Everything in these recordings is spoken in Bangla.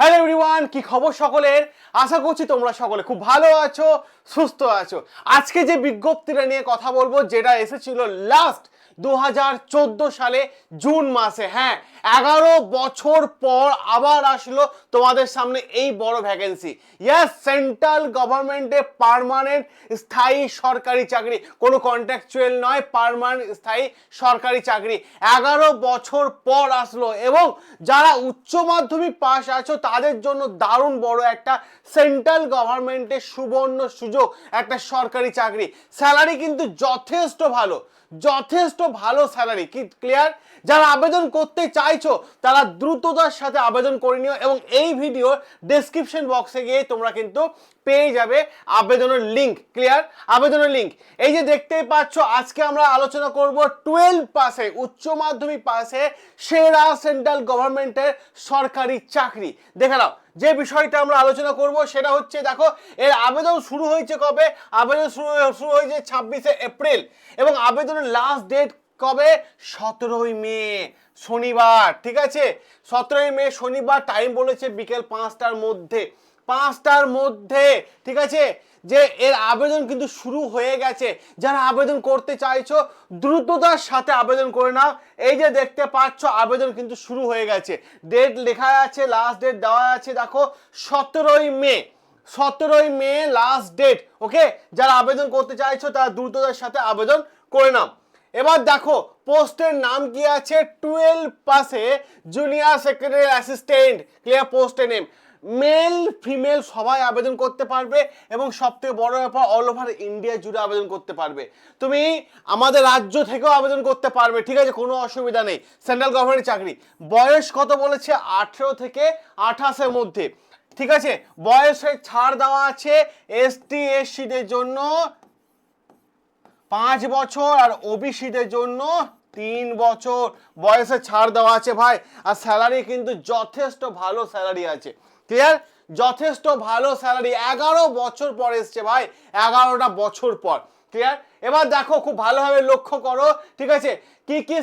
হ্যালো এভরিওয়ান কি খবর সকলের? আশা করছি তোমরা সকলে খুব ভালো আছো, সুস্থ আছো। আজকে যে বিজ্ঞপ্তিটা নিয়ে কথা বলব, যেটা এসেছিল লাস্ট দু হাজার চোদ্দ সালে জুন মাসে হ্যাঁ এগারো বছর পর আবার আসলো তোমাদের সামনে এই বড় ভ্যাকেন্সি ইয়াস সেন্ট্রাল গভর্নমেন্টে পার্মানেন্ট স্থায়ী সরকারি চাকরি, কোনো কন্ট্রাকচুয়াল নয় পার্মানেন্ট স্থায়ী সরকারি চাকরি। এগারো বছর পর আসলো এবং যারা উচ্চ মাধ্যমিক পাস আছো তাদের জন্য দারুণ বড় একটা সেন্ট্রাল গভর্নমেন্টের সুবর্ণ সুযোগ, একটা সরকারি চাকরি। স্যালারি কিন্তু যথেষ্ট ভালো যথেষ্ট ভালো স্যালারি। কি ক্লিয়ার যারা আবেদন করতে চাইছো, তারা দ্রুততার সাথে আবেদন করে নিও এবং এই ভিডিও ডেসক্রিপশন বক্সে গিয়ে তোমরা কিন্তু পেয়ে যাবে আবেদনের লিঙ্ক ক্লিয়ার আবেদনের লিঙ্ক এই যে দেখতেই পাচ্ছ, আজকে আমরা আলোচনা করব টুয়েলভ পাসে উচ্চ মাধ্যমিক পাসে সেরা সেন্ট্রাল গভর্নমেন্টের সরকারি চাকরি। দেখে নাও, যে বিষয়টা আমরা আলোচনা করব সেটা হচ্ছে, দেখো, এর আবেদন শুরু হয়েছে কবে? আবেদন শুরু শুরু হয়েছে ছাব্বিশে এপ্রিল এবং আবেদনের লাস্ট ডেট কবে? সতেরোই মে, শনিবার, ঠিক আছে? সতেরোই মে, শনিবার টাইম বলেছে বিকেল পাঁচটার মধ্যে। পাঁচটার মধ্যে, ঠিক আছে? যে এর আবেদন কিন্তু শুরু হয়ে গেছে। যারা আবেদন করতে চাইছো, দ্রুততার সাথে আবেদন করে নাও। এই যে দেখতে পাচ্ছ, আবেদন কিন্তু শুরু হয়ে গেছে। ডেট লেখা আছে লাস্ট ডেট দেওয়া আছে, দেখো, সতেরোই মে। সতেরোই মে লাস্ট ডেট ওকে যারা আবেদন করতে চাইছো, তারা দ্রুততার সাথে আবেদন করে নাও। এবার দেখো, পোস্টের নাম কি আছে? টুয়েলভ পাসে জুনিয়র সেক্রেটারি অ্যাসিস্ট্যান্ট ক্লিয়ার পোস্টের নেম। মেল ফিমেল সবাই আবেদন করতে পারবে এবং সবথেকে বড় ব্যাপার অল ওভার ইন্ডিয়া জুড়ে আবেদন করতে পারবে। তুমি আমাদের রাজ্য থেকেও আবেদন করতে পারবে, ঠিক আছে? কোনো অসুবিধা নেই। সেন্ট্রাল গভর্নমেন্টের চাকরি। বয়স কত বলেছে? আঠেরো থেকে আঠাশের মধ্যে। ঠিক আছে? বয়সের ছাড় দেওয়া আছে এসটি এসসিদের জন্য পাঁচ বছর আর ওবিসিদের জন্য তিন বছর। বয়সে ছাড় দেওয়া আছে ভাই। আর স্যালারি কিন্তু যথেষ্ট ভালো স্যালারি আছে। ক্লিয়ার যথেষ্ট ভালো স্যালারি এগারো বছর পর এসছে ভাই। এগারোটা বছর পর। ক্লিয়ার এবার দেখো, খুব ভালোভাবে লক্ষ্য করো। ঠিক আছে? কি কি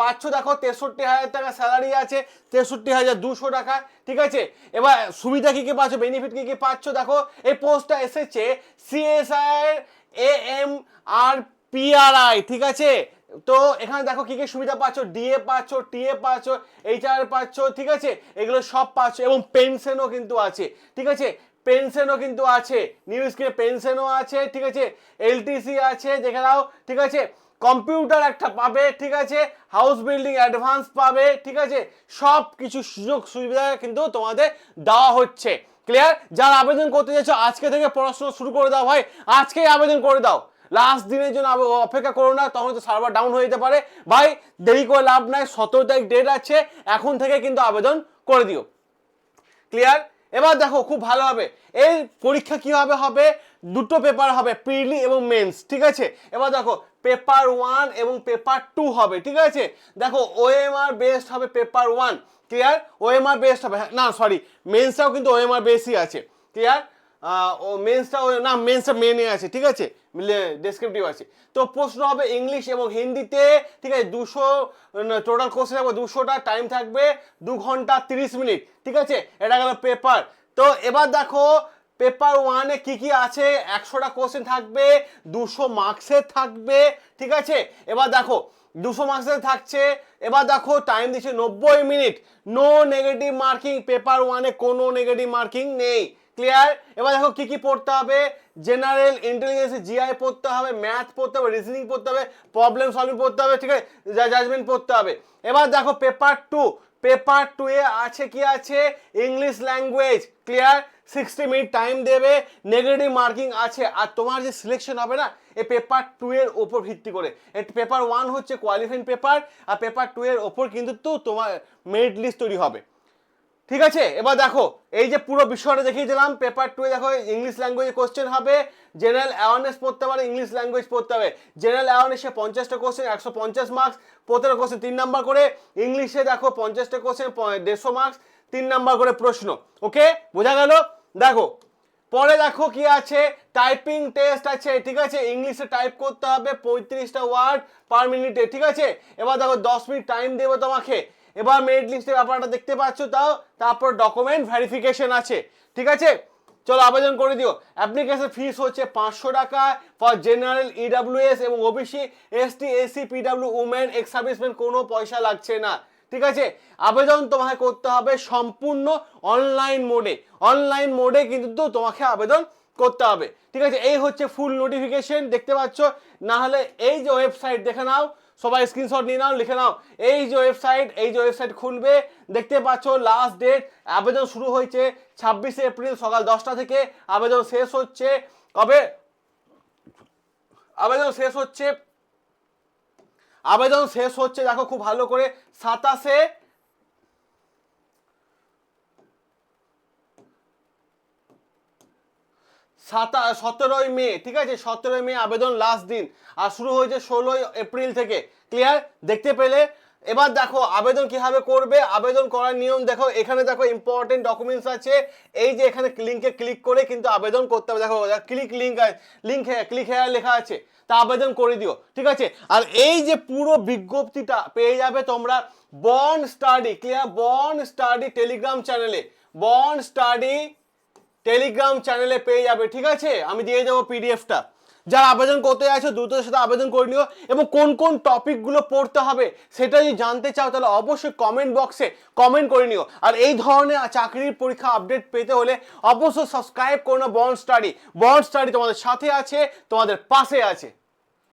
পাচ্ছ? দেখো, তেষট্টি হাজার টাকা স্যালারি আছে। তেষট্টি হাজার দুশো টাকা। ঠিক আছে? এবার সুবিধা কি কি পাচ্ছ? বেনিফিট কি কি পাচ্ছ? দেখো, এই পোস্টটা এসেছে সিএসআই এ এম আর পিআরআই ঠিক আছে? তো এখানে দেখো কি কি সুবিধা পাচ্ছ? ডিএ পাচ্ছ টিএ পাচ্ছ এইচআর পাচ্ছ, ঠিক আছে? এগুলো সব পাচ্ছ এবং পেনশনও কিন্তু আছে, ঠিক আছে? পেনশনও কিন্তু আছে নিউ স্কিমে পেনশনও আছে, ঠিক আছে? এলটিসি আছে, দেখে নাও, ঠিক আছে? কম্পিউটার একটা পাবে, ঠিক আছে? হাউস বিল্ডিং অ্যাডভান্স পাবে, ঠিক আছে? সব কিছু সুযোগ সুবিধা কিন্তু তোমাদের দেওয়া হচ্ছে। ক্লিয়ার যারা আবেদন করতে যাচ্ছ আজকে থেকে পড়াশোনা শুরু করে দাও ভাই। আজকেই আবেদন করে দাও। লাস্ট দিনের জন্য অপেক্ষা করো না, তখন তো সার্ভার ডাউন হয়ে যেতে পারে। ভাই, দেরি করে লাভ নাই, সতেরো তারিখ ডেট আছে, এখন থেকে কিন্তু আবেদন করে দিও। ক্লিয়ার এবার দেখো, খুব ভালো হবে। এই পরীক্ষা কীভাবে হবে? দুটো পেপার হবে প্রিলি এবং মেন্স ঠিক আছে? এবার দেখো পেপার ওয়ান এবং পেপার টু হবে, ঠিক আছে? দেখো ওএমআর বেসড হবে paper one clear OMR based হবে, না সরি মেন্সটাও কিন্তু ওএমআর বেসই আছে ক্লিয়ার ও মেন্সটা না মেন্সটা মেনে আছে, ঠিক আছে? ডেসক্রিপটিভ আছে। তো প্রশ্ন হবে ইংলিশ এবং হিন্দিতে, ঠিক আছে? দুশো টোটাল কোশ্চেন থাকবে দুশোটা টাইম থাকবে দু ঘণ্টা তিরিশ মিনিট, ঠিক আছে? এটা গেল পেপার তো এবার দেখো পেপার ওয়ানে কি কি আছে? একশোটা কোশ্চেন থাকবে, দুশো মার্কসের থাকবে, ঠিক আছে? এবার দেখো, দুশো মার্কসের থাকছে। এবার দেখো টাইম দিচ্ছে নব্বই minute. No negative marking paper ওয়ানে কোনো নেগেটিভ মার্কিং নেই। ক্লিয়ার এবার দেখো কি কি পড়তে হবে? জেনারেল ইন্টেলিজেন্স জিআই পড়তে হবে ম্যাথ পড়তে হবে রিজনিং পড়তে হবে প্রবলেম সলভিং পড়তে হবে, ঠিক আছে? জাজমেন্ট পড়তে হবে। এবার দেখো পেপার টু পেপার টু এ আছে কি আছে? English language clear sixty minute time দেবে নেগেটিভ মার্কিং আছে। আর তোমার যে সিলেকশন হবে না এই পেপার টু এর ওপর ভিত্তি করে। পেপার ওয়ান হচ্ছে কোয়ালিফাইং পেপার আর পেপার টু এর ওপর কিন্তু তো তোমার মেরিট লিস্ট তৈরি হবে। ঠিক আছে? এবার দেখো, এই যে পুরো বিষয়টা দেখিয়ে দিলাম পেপার টু দেখো ইংলিশ ল্যাঙ্গুয়েজ কোশ্চেন হবে জেনারেল অ্যাওয়ারনেস পড়তে পারে ইংলিশ ল্যাঙ্গুয়েজ পড়তে হবে। জেনারেল অ্যাওয়ারনেসে পঞ্চাশটা কোশ্চেন একশো পঞ্চাশ মার্কস প্রত্যেকটা কোশ্চেন তিন নাম্বার করে ইংলিশে দেখো পঞ্চাশটা কোশ্চেন দেড়শো মার্কস তিন নাম্বার করে প্রশ্ন ওকে বোঝা গেল? দেখো, পরে দেখো কি আছে? টাইপিং টেস্ট আছে, ঠিক আছে? ইংলিশে টাইপ করতে হবে, পঁয়ত্রিশটা ওয়ার্ড পার মিনিটে ঠিক আছে? এবার দেখো দশ মিনিট টাইম দেবো তোমাকে। এবার মেরিট লিস্টের ব্যাপারটা দেখতে পাচ্ছ তাও, তারপর ডকুমেন্ট ভেরিফিকেশন আছে। ঠিক আছে? চলো আবেদন করে দিও। অ্যাপ্লিকেশন ফিস হচ্ছে পাঁচশো টাকা ফর জেনারেল ইডাব্লিউএস এবং OBC ST SC PW women ex serviceman কোনো পয়সা লাগছে না। ঠিক আছে? আবেদন তোমাকে করতে হবে সম্পূর্ণ অনলাইন মোডে অনলাইন মোডে কিন্তু তোমাকে আবেদন করতে হবে। ঠিক আছে? এই হচ্ছে ফুল নোটিফিকেশন দেখতে পাচ্ছ? না হলে এই যে ওয়েবসাইট দেখে নাও সবাই স্ক্রিনশট নিয়ে নাও, লিখে নাও। এই যে ওয়েবসাইট এই যে ওয়েবসাইট খুলবে, দেখতে পাচ্ছ লাস্ট ডেট আবেদন শুরু হয়েছে ছাব্বিশে এপ্রিল সকাল দশটা থেকে। আবেদন শেষ হচ্ছে কবে? আবেদন শেষ হচ্ছে, আবেদন শেষ হচ্ছে, দেখো খুব ভালো করে, সাতাশে সাতা, সতেরোই মে, ঠিক আছে? সতেরোই মে আবেদন লাস্ট দিন। আর শুরু হয়েছে ষোলোই এপ্রিল থেকে। ক্লিয়ার দেখতে পেলে? এবার দেখো, আবেদন কীভাবে করবে? আবেদন করার নিয়ম দেখো, এখানে দেখো ইম্পর্টেন্ট ডকুমেন্টস আছে। এই যে এখানে লিঙ্কে ক্লিক করে কিন্তু আবেদন করতে হবে। দেখো click link link click here লেখা আছে। তা আবেদন করে দিও, ঠিক আছে? আর এই যে পুরো বিজ্ঞপ্তিটা পেয়ে যাবে তোমরা Bon study clear Bon study Telegram চ্যানেলে বন স্টাডি টেলিগ্রাম চ্যানেলে পেয়ে যাবে, ঠিক আছে? আমি দিয়ে দেবো পিডিএফটা যারা আবেদন করতে আছো দ্রুত সাথে আবেদন করে নিও এবং কোন কোন টপিকগুলো পড়তে হবে সেটা যদি জানতে চাও, তাহলে অবশ্যই কমেন্ট বক্সে কমেন্ট করে নিও। আর এই ধরনের চাকরির পরীক্ষা আপডেট পেতে হলে অবশ্যই সাবস্ক্রাইব করো বন্ড স্টাডি বন্ড স্টাডি তোমাদের সাথে আছে, তোমাদের পাশে আছে।